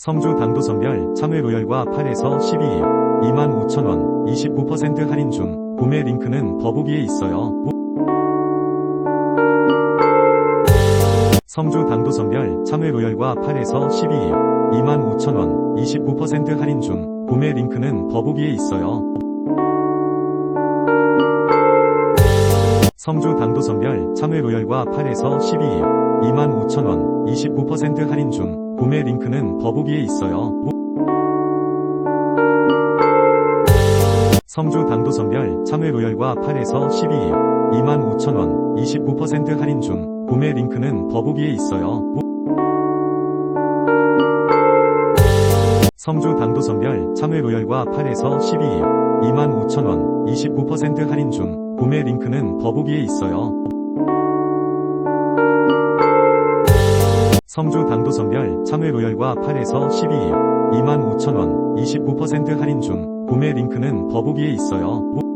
성주 당도 선별 참외 로열과 8에서 12일 25,000원 29% 할인 중 구매 링크는 더보기에 있어요. 성주 당도 선별 참외 로열과 8에서 12일 25,000원 29% 할인 중 구매 링크는 더보기에 있어요. 성주 당도 선별 참외 로열과 8에서 12일 25,000원 29% 할인 중 구매 링크는 더보기에 있어요. 성주 당도 선별 참외 로열과 8에서 12일 25,000원 29% 할인 중 구매 링크는 더보기에 있어요. 성주 당도 선별 참외 로열과 8에서 12일 25,000원 29% 할인 중 구매 링크는 더보기에 있어요. 성주 당도 선별 참외 로열과 8에서 12일 25,000원 29% 할인 중 구매 링크는 더보기에 있어요.